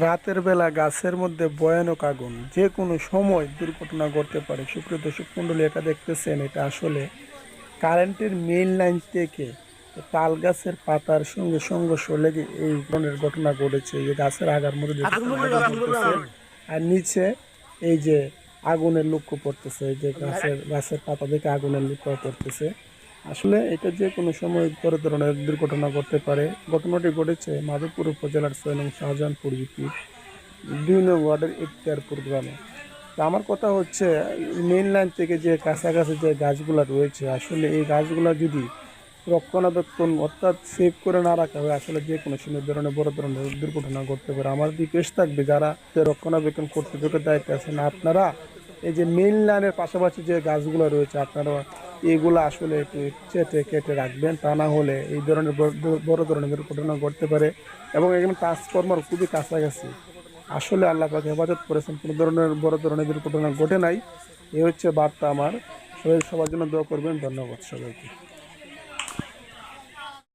রাতের বেলা গাছের মধ্যে ভয়ানক আগুন যে কোনো সময় দুর্ঘটনা ঘটতে পারে। সুপ্রিয় দর্শক মণ্ডলী এটা দেখতেছেন এটা আসলে কারেন্টের মেইন লাইন থেকে তাল গাছের পাতার সঙ্গে সংঘর্ষ লেগে এই ধরনের ঘটনা ঘটেছে। এই গাছের আগার মধ্যে আর নিচে এই যে আগুনের লক্ষ্য পড়তেছে এই যে গাছের গাছের পাতা থেকে আগুনের লক্ষ্য পড়তেছে। আসলে এটা যে কোনো সময় বড় ধরনের দুর্ঘটনা ঘটতে পারে। ঘটনাটি ঘটেছে মাধবপুর উপজেলার ছয় নং শাহজাহানপুর ইউপি, দুই নং ওয়ার্ডের ইখতিয়ারপুর গ্রামে। আমার কথা হচ্ছে মেন লাইন থেকে যে কাছাকাছি যে গাছগুলো রয়েছে, আসলে এই গাছগুলো যদি রক্ষণাবেক্ষণ অর্থাৎ সেভ করে না রাখা হয়, আসলে যে কোনো সময় ধরনের বড় ধরনের দুর্ঘটনা ঘটতে পারে। আমার রিকোয়েস্ট থাকবে, যারা রক্ষণাবেক্ষণ কর্তৃপক্ষের দায়িত্বে আছেন, আপনারা এই যে মেইন লাইনের পাশাপাশি যে গাছগুলো রয়েছে আপনারা এগুলো আসলে একটু চেটে কেটে রাখবেন, তা না হলে এই ধরনের বড়- ধরনের দুর্ঘটনা ঘটতে পারে এবং এখানে ট্রান্সফরমার খুবই কাছাকাছি। আসলে আল্লাহ পাকে হেফাজত করেছেন, কোনো ধরনের বড় ধরনের দুর্ঘটনা ঘটে নাই। এ হচ্ছে বার্তা আমার। সবাই সবার জন্য দোয়া করবেন। ধন্যবাদ সবাইকে।